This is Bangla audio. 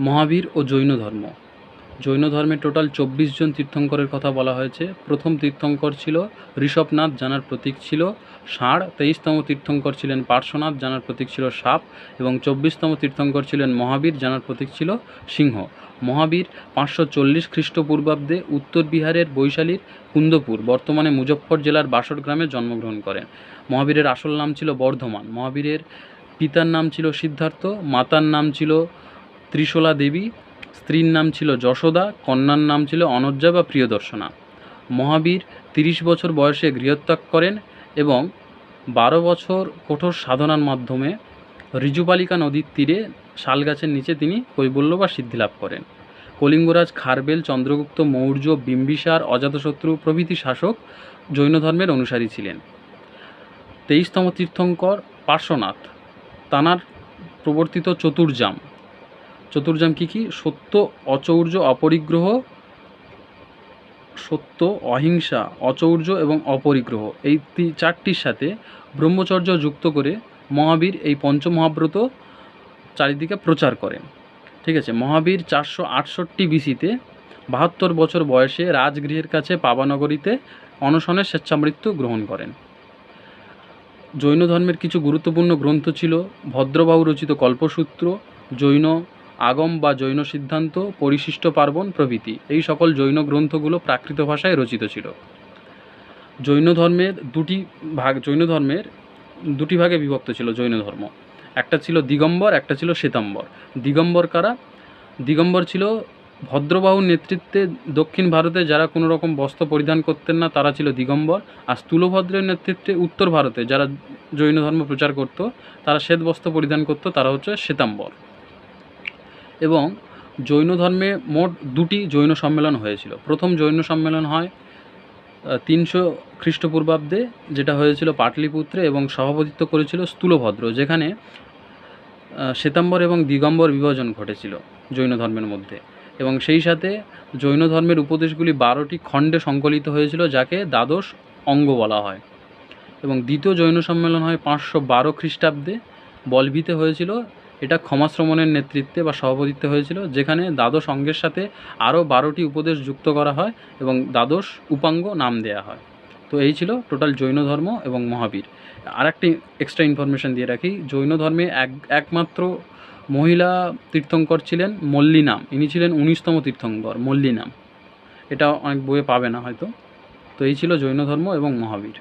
মহাবীর ও জৈন ধর্ম। জৈন ধর্মে টোটাল চব্বিশ জন তীর্থঙ্করের কথা বলা হয়েছে। প্রথম তীর্থঙ্কর ছিল ঋষভনাথ জানার প্রতীক ছিল ষাঁড়। তেইশতম তীর্থঙ্কর ছিলেন পার্শ্বনাথ জানার প্রতীক ছিল সাপ। এবং চব্বিশতম তীর্থঙ্কর ছিলেন মহাবীর জানার প্রতীক ছিল সিংহ। মহাবীর পাঁচশো চল্লিশ খ্রিস্টপূর্বাব্দে উত্তর বিহারের বৈশালীর কুন্দপুর, বর্তমানে মুজফ্ফর জেলার বাসর গ্রামে জন্মগ্রহণ করেন। মহাবীরের আসল নাম ছিল বর্ধমান। মহাবীরের পিতার নাম ছিল সিদ্ধার্থ, মাতার নাম ছিল ত্রিশলা দেবী, স্ত্রীর নাম ছিল যশোদা, কন্যার নাম ছিল অনজ্জা বা প্রিয়দর্শনা। মহাবীর তিরিশ বছর বয়সে গৃহত্যাগ করেন এবং বারো বছর কঠোর সাধনার মাধ্যমে ঋজুপালিকা নদীর তীরে শালগাছের নিচে তিনি কৈবল্য বা সিদ্ধি লাভ করেন। কলিঙ্গরাজ, খারবেল, চন্দ্রগুপ্ত, মৌর্য, বিম্বিসার, অজাতশত্রু প্রভৃতি শাসক জৈন ধর্মের অনুসারী ছিলেন। তেইশতম তীর্থঙ্কর পার্শ্বনাথ, তানার প্রবর্তিত চতুর্জাম চতুর্জাম কী কী? সত্য, অচৌর্য, অপরিগ্রহ, সত্য, অহিংসা, অচৌর্য এবং অপরিগ্রহ। এই চারটির সাথে ব্রহ্মচর্য যুক্ত করে মহাবীর এই পঞ্চমহাব্রত চারিদিকে প্রচার করেন। ঠিক আছে? মহাবীর চারশো আটষট্টি বিসিতে বাহাত্তর বছর বয়সে রাজগৃহের কাছে পাবানগরীতে অনশনের স্বেচ্ছামৃত্যু গ্রহণ করেন। জৈন ধর্মের কিছু গুরুত্বপূর্ণ গ্রন্থ ছিল ভদ্রবাহু রচিত কল্পসূত্র, জৈন আগম বা জৈন সিদ্ধান্ত, পরিশিষ্ট পার্বণ প্রভৃতি। এই সকল জৈন গ্রন্থগুলো প্রাকৃত ভাষায় রচিত ছিল। জৈন ধর্মের দুটি ভাগ, জৈন ধর্মের দুটি ভাগে বিভক্ত ছিল জৈন ধর্ম। একটা ছিল দিগম্বর, একটা ছিল শ্বেতাম্বর। দিগম্বর কারা? দিগম্বর ছিল ভদ্রবাহুর নেতৃত্বে দক্ষিণ ভারতে যারা কোনো রকম বস্ত্র পরিধান করতেন না, তারা ছিল দিগম্বর। আর স্থূলভদ্রের নেতৃত্বে উত্তর ভারতে যারা জৈন ধর্ম প্রচার করত, তারা শ্বেত বস্ত্র পরিধান করত, তারা হচ্ছে শ্বেতাম্বর। এবং জৈন ধর্মে মোট দুটি জৈন সম্মেলন হয়েছিল। প্রথম জৈন সম্মেলন হয় তিনশো খ্রিস্টপূর্বাব্দে, যেটা হয়েছিল পাটলিপুত্রে এবং সভাপতিত্ব করেছিল স্থূলভদ্র, যেখানে শ্বেতাম্বর এবং দিগম্বর বিভাজন ঘটেছিল জৈন ধর্মের মধ্যে। এবং সেই সাথে জৈন ধর্মের উপদেশগুলি বারোটি খণ্ডে সংকলিত হয়েছিল, যাকে দ্বাদশ অঙ্গ বলা হয়। এবং দ্বিতীয় জৈন সম্মেলন হয় পাঁচশো বারো খ্রিস্টাব্দে বলভিতে হয়েছিল এটা ক্ষমাশ্রমণের নেতৃত্বে বা সভাপতিত্বে হয়েছিল, যেখানে দ্বাদশ অঙ্গের সাথে আরও বারোটি উপদেশ যুক্ত করা হয় এবং দ্বাদশ উপাঙ্গ নাম দেয়া হয়। তো এই ছিল টোটাল জৈন ধর্ম এবং মহাবীর। আর একটি এক্সট্রা ইনফরমেশন দিয়ে রাখি, জৈন ধর্মে এক, একমাত্র মহিলা তীর্থঙ্কর ছিলেন মল্লিনাম। ইনি ছিলেন উনিশতম তীর্থঙ্কর, মল্লিনাম। এটা অনেক বইয়ে পাবে না হয়তো। তো এই ছিল জৈন ধর্ম এবং মহাবীর।